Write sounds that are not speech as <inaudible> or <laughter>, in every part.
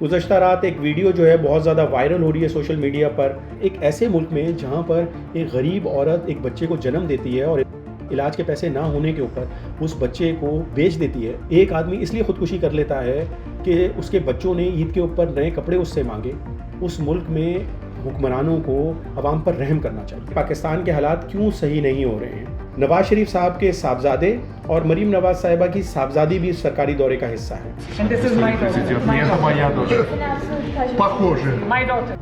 गुजशत रात एक वीडियो जो है बहुत ज़्यादा वायरल हो रही है सोशल मीडिया पर, एक ऐसे मुल्क में जहाँ पर एक गरीब औरत एक बच्चे को जन्म देती है और इलाज के पैसे ना होने के ऊपर उस बच्चे को बेच देती है। एक आदमी इसलिए खुदकुशी कर लेता है कि उसके बच्चों ने ईद के ऊपर नए कपड़े उससे मांगे। उस मुल्क में हुक्मरानों को आवाम पर रहम करना चाहिए। पाकिस्तान के हालात क्यों सही नहीं हो रहे हैं? नवाज़ शरीफ साहब के साहबजादे और मरीम नवाज़ साहिबा की साहबजादी भी सरकारी दौरे का हिस्सा है।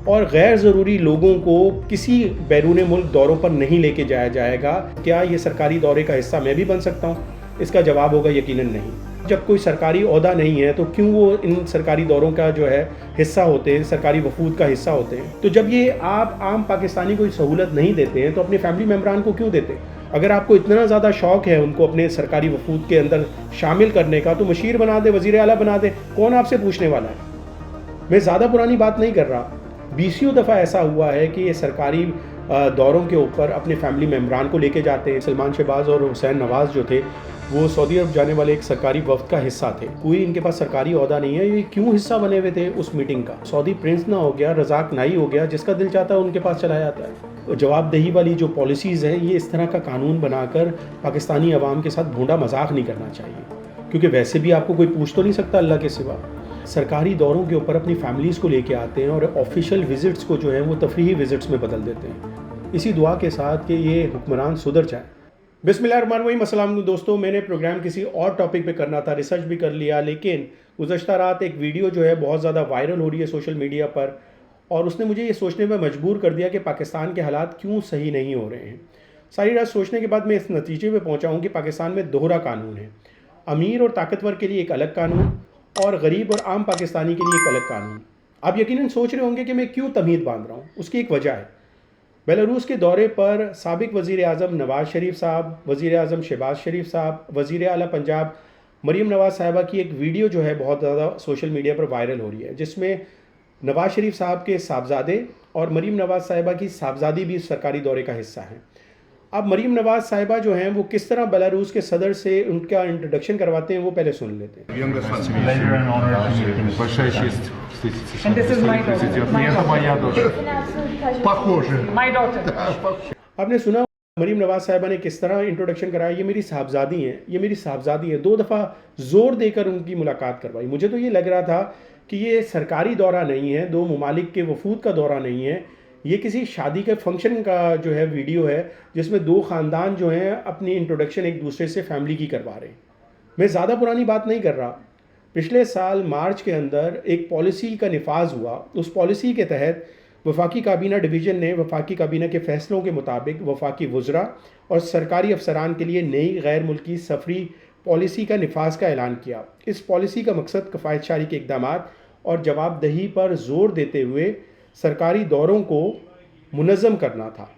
और गैर ज़रूरी लोगों को किसी बैरून मुल्क दौरों पर नहीं लेके जाया जाएगा। क्या ये सरकारी दौरे का हिस्सा मैं भी बन सकता हूँ? इसका जवाब होगा यकीनन नहीं। जब कोई सरकारी अहदा नहीं है तो क्यों वो इन सरकारी दौरों का जो है हिस्सा होते हैं सरकारी वफूद का हिस्सा होते हैं? तो जब ये आप आम पाकिस्तानी को सहूलत नहीं देते हैं तो अपने फैमिली मेम्बरान को क्यों देते हैं? अगर आपको इतना ज़्यादा शौक है उनको अपने सरकारी वफूद के अंदर शामिल करने का तो मशीर बना दे, वज़ीर अला बना दे। कौन आपसे पूछने वाला है? मैं ज़्यादा पुरानी बात नहीं कर रहा। बीसियों दफ़ा ऐसा हुआ है कि ये सरकारी दौरों के ऊपर अपने फैमिली मेम्बरान को लेके जाते हैं। सलमान शहबाज और हुसैन नवाज़ जो थे वो सऊदी अरब जाने वाले एक सरकारी वफ्त का हिस्सा थे। कोई इनके पास सरकारी अहदा नहीं है, ये क्यों हिस्सा बने हुए थे उस मीटिंग का? सऊदी प्रिंस ना हो गया, रजाक नाई हो गया, जिसका दिल चाहता है उनके पास चला जाता है। जवाबदेही वाली जो पॉलिसीज़ हैं, ये इस तरह का कानून बनाकर पाकिस्तानी अवाम के साथ भोंडा मज़ाक नहीं करना चाहिए। क्योंकि वैसे भी आपको कोई पूछ तो नहीं सकता अल्लाह के सिवा। सरकारी दौरों के ऊपर अपनी फैमिलीज़ को लेके आते हैं और ऑफिशियल विजिट्स को जो है, वो तफरी विजिट्स में बदल देते हैं। इसी दुआ के साथ कि ये हुक्मरान सुधर जाए। बिस्मिल्लाहिर्रहमानिर्रहीम। अस्सलाम दोस्तों, मैंने प्रोग्राम किसी और टॉपिक पे करना था, रिसर्च भी कर लिया, लेकिन गुजशत रात एक वीडियो जो है बहुत ज़्यादा वायरल हो रही है सोशल मीडिया पर, और उसने मुझे ये सोचने पर मजबूर कर दिया कि पाकिस्तान के हालात क्यों सही नहीं हो रहे हैं। सारी रात सोचने के बाद मैं इस नतीजे पे पहुँचा हूँ कि पाकिस्तान में दोहरा कानून है। अमीर और ताकतवर के लिए एक अलग कानून, और गरीब और आम पाकिस्तानी के लिए एक अलग कानून। आप यकीन सोच रहे होंगे कि मैं क्यों तमीद बाँध रहा हूँ? उसकी एक वजह है। बेलारूस के दौरे पर सबक वज़ी अजम नवाज़ शरीफ साहब वज़ी अजम शहबाज शरीफ साहब वज़ी अला पंजाब मरीम नवाज़ साहिबा की एक वीडियो जो है बहुत ज़्यादा सोशल मीडिया पर वायरल हो रही है, जिसमें नवाज़ शरीफ साहब के साहबजादे और मरीम नवाज़ साहिबा की साहबजादी भी इस सरकारी दौरे का हिस्सा हैं। अब मरीम नवाज़ साहिबा जो हैं वो किस तरह बेलारूस के सदर से उनका इंट्रोडक्शन करवाते हैं वो पहले सुन लेते हैं। <laughs> आपने सुना मरीम नवाज़ साहिबा ने किस तरह इंट्रोडक्शन कराया? ये मेरी साहबजादी हैं। ये मेरी साहबजादी हैं। दो दफ़ा ज़ोर देकर उनकी मुलाकात करवाई। मुझे तो ये लग रहा था कि ये सरकारी दौरा नहीं है दो ममालिक के वफूद का दौरा नहीं है। ये किसी शादी के फ़ंक्शन का जो है वीडियो है, जिसमें दो ख़ानदान जो हैं अपनी इंट्रोडक्शन एक दूसरे से फैमिली की करवा रहे हैं। मैं ज़्यादा पुरानी बात नहीं कर रहा। पिछले साल मार्च के अंदर एक पॉलिसी का नफाज हुआ। उस पॉलिसी के तहत वफाकी काबीना डिवीज़न ने वफाकी काबीना के फ़ैसलों के मुताबिक वफाकी वज़रा और सरकारी अफसरान के लिए नई गैर मुल्की सफरी पॉलिसी का नफाज का ऐलान किया। इस पॉलिसी का मकसद कफ़ायत शारी के इकदाम और जवाबदही पर ज़ोर देते हुए सरकारी दौरों को मुनज़म करना था।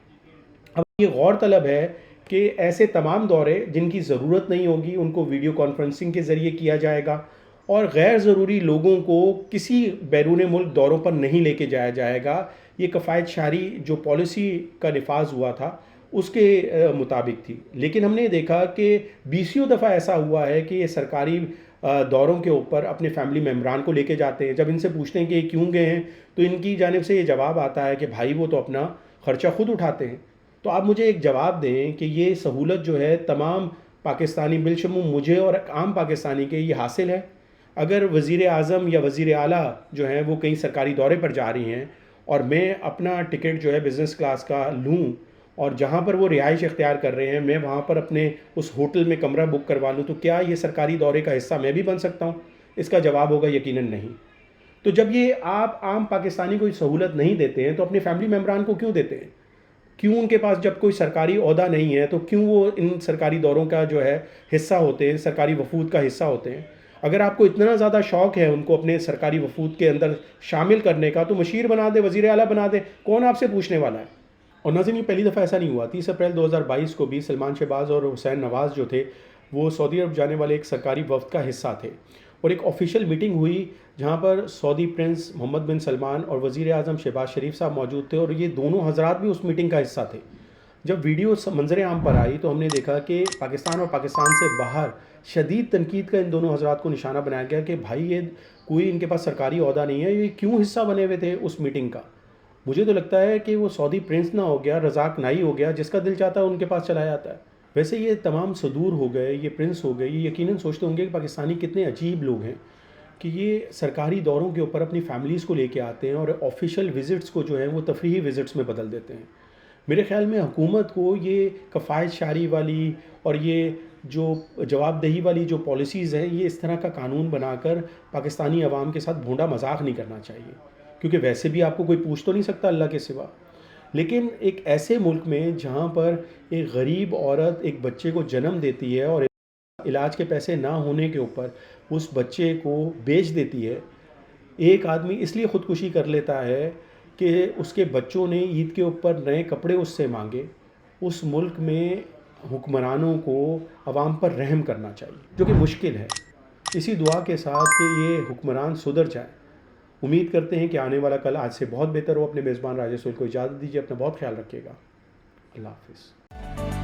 अब ये गौर तलब है कि ऐसे तमाम दौरे जिनकी ज़रूरत नहीं होगी, उनको वीडियो कॉन्फ्रेंसिंग के ज़रिए किया जाएगा और गैर ज़रूरी लोगों को किसी बैरून मुल्क दौरों पर नहीं लेके जाया जाएगा। ये कफ़ायत शारी जो पॉलिसी का नफाज हुआ था, उसके मुताबिक थी। लेकिन हमने देखा कि बीसियों दफ़ा ऐसा हुआ है कि ये सरकारी दौरों के ऊपर अपने फैमिली मेम्बरान को लेके जाते हैं। जब इनसे पूछते हैं कि ये क्यों गए हैं तो इनकी जानब से ये जवाब आता है कि भाई वो तो अपना ख़र्चा खुद उठाते हैं। तो आप मुझे एक जवाब दें कि ये सहूलत जो है, तमाम पाकिस्तानी बिलशमूम मुझे और आम पाकिस्तानी के ये हासिल है। अगर वज़ी अज़म या वज़ी आला जो हैं, वो कहीं सरकारी दौरे पर जा रही हैं और मैं अपना टिकट जो है बिज़नेस क्लास का लूँ और जहाँ पर वो रिहाइश इख्तियार कर रहे हैं, मैं वहाँ पर अपने उस होटल में कमरा बुक करवा लूँ तो क्या ये सरकारी दौरे का हिस्सा मैं भी बन सकता हूँ? इसका जवाब होगा यकीनन नहीं। तो जब ये आप आम पाकिस्तानी कोई सहूलत नहीं देते हैं तो अपने फैमिली मेम्बरान को क्यों देते हैं? क्यों उनके पास जब कोई सरकारी अहदा नहीं है तो क्यों वो इन सरकारी दौरों का जो है हिस्सा होते हैं, सरकारी वफूद का हिस्सा होते हैं? अगर आपको इतना ज़्यादा शौक है उनको अपने सरकारी वफूद के अंदर शामिल करने का तो मशीर बना दे वज़ी अला बना दे, कौन आपसे पूछने वाला है? और नाजिन ये पहली दफ़ा ऐसा नहीं हुआ, तीस अप्रैल 2022 को भी सलमान शहबाज और हुसैन नवाज़ जो थे, वो सऊदी अरब जाने वाले एक सरकारी वफद का हिस्सा थे। और एक ऑफिशियल मीटिंग हुई, जहाँ पर Saudi prince Mohammed bin Salman और वज़ी अजम शहबाज शरीफ साहब मौजूद थे और ये दोनों हजरात भी उस मीटिंग का हिस्सा थे। जब वीडियो मंजर आम पर आई तो हमने देखा कि पाकिस्तान और पाकिस्तान से बाहर शदीद तनकीद का इन दोनों हजरात को निशाना बनाया गया कि भाई, ये कोई इनके पास सरकारी अहदा नहीं है, ये क्यों हिस्सा बने हुए थे उस मीटिंग का? मुझे तो लगता है कि वो सऊदी प्रिंस ना हो गया, रजाक नाई हो गया, जिसका दिल चाहता है उनके पास चला जाता है। वैसे ये तमाम सदूर हो गए, ये प्रिंस हो गए ये यकीनन सोचते होंगे कि पाकिस्तानी कितने अजीब लोग हैं कि ये सरकारी दौरों के ऊपर अपनी फैमिलीज़ को लेके आते हैं और ऑफिशियल विज़िट्स को जो है वो तफरी विज़िट्स में बदल देते हैं। मेरे ख्याल में हुकूमत को ये कफ़ायत शारी वाली और ये जो जवाबदेही वाली जो पॉलिसीज़ हैं, ये इस तरह का कानून बनाकर पाकिस्तानी अवाम के साथ भोंडा मज़ाक नहीं करना चाहिए। क्योंकि वैसे भी आपको कोई पूछ तो नहीं सकता अल्लाह के सिवा। लेकिन एक ऐसे मुल्क में जहाँ पर एक गरीब औरत एक बच्चे को जन्म देती है और इलाज के पैसे ना होने के ऊपर उस बच्चे को बेच देती है, एक आदमी इसलिए ख़ुदकुशी कर लेता है कि उसके बच्चों ने ईद के ऊपर नए कपड़े उससे मांगे। उस मुल्क में हुक्मरानों को आवाम पर रहम करना चाहिए, जो कि मुश्किल है। इसी दुआ के साथ कि ये हुक्मरान सुधर जाए। उम्मीद करते हैं कि आने वाला कल आज से बहुत बेहतर हो। अपने मेज़बान राजेश को इजाज़त दीजिए। अपना बहुत ख्याल रखिएगा। अल्लाह हाफिज़।